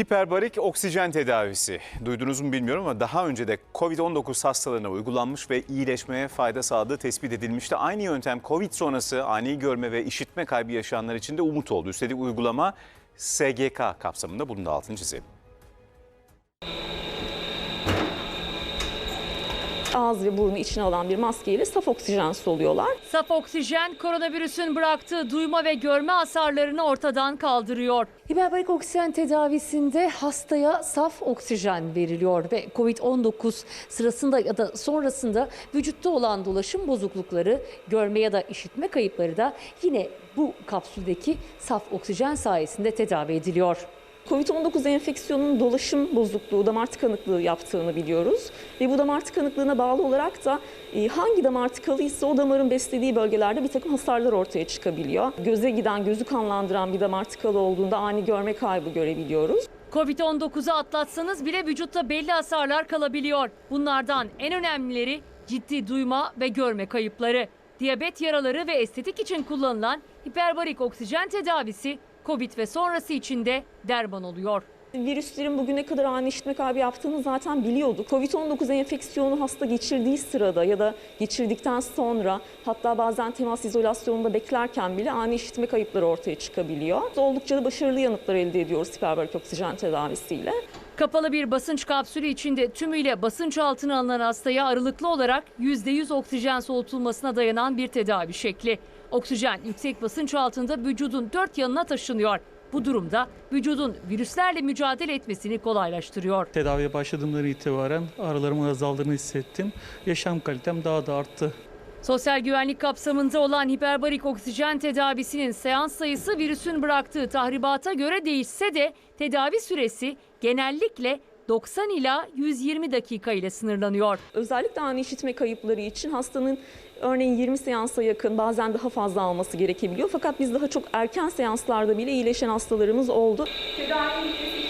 Hiperbarik oksijen tedavisi. Duydunuz mu bilmiyorum ama daha önce de Covid-19 hastalarına uygulanmış ve iyileşmeye fayda sağladığı tespit edilmişti. Aynı yöntem Covid sonrası ani görme ve işitme kaybı yaşayanlar için de umut oldu. Üstelik uygulama SGK kapsamında bunun da altını çizelim. Ağız ve burnu içine alan bir maskeyle saf oksijen soluyorlar. Saf oksijen koronavirüsün bıraktığı duyma ve görme hasarlarını ortadan kaldırıyor. Hiperbarik oksijen tedavisinde hastaya saf oksijen veriliyor ve COVID-19 sırasında ya da sonrasında vücutta olan dolaşım bozuklukları, görme ya da işitme kayıpları da yine bu kapsüldeki saf oksijen sayesinde tedavi ediliyor. Covid-19 enfeksiyonunun dolaşım bozukluğu, damar tıkanıklığı yaptığını biliyoruz. Ve bu damar tıkanıklığına bağlı olarak da e, hangi damar tıkalıysa o damarın beslediği bölgelerde bir takım hasarlar ortaya çıkabiliyor. Göze giden, gözü kanlandıran bir damar tıkalı olduğunda ani görme kaybı görebiliyoruz. Covid-19'u atlatsanız bile vücutta belli hasarlar kalabiliyor. Bunlardan en önemlileri ciddi duyma ve görme kayıpları. Diyabet yaraları ve estetik için kullanılan hiperbarik oksijen tedavisi Covid ve sonrası için de derman oluyor. Virüslerin bugüne kadar ani işitme kaybı yaptığını zaten biliyorduk. Covid-19 enfeksiyonu hasta geçirdiği sırada ya da geçirdikten sonra hatta bazen temas izolasyonunda beklerken bile ani işitme kayıpları ortaya çıkabiliyor. Oldukça da başarılı yanıtlar elde ediyoruz hiperbarik oksijen tedavisiyle. Kapalı bir basınç kapsülü içinde tümüyle basınç altına alınan hastaya aralıklı olarak %100 oksijen soğutulmasına dayanan bir tedavi şekli. Oksijen yüksek basınç altında vücudun dört yanına taşınıyor. Bu durumda vücudun virüslerle mücadele etmesini kolaylaştırıyor. Tedaviye başladığımdan itibaren ağrılarımın azaldığını hissettim. Yaşam kalitem daha da arttı. Sosyal güvenlik kapsamında olan hiperbarik oksijen tedavisinin seans sayısı virüsün bıraktığı tahribata göre değişse de tedavi süresi genellikle 90 ila 120 dakika ile sınırlanıyor. Özellikle ani işitme kayıpları için hastanın örneğin 20 seansa yakın bazen daha fazla alması gerekebiliyor. Fakat biz daha çok erken seanslarda bile iyileşen hastalarımız oldu. Tedavi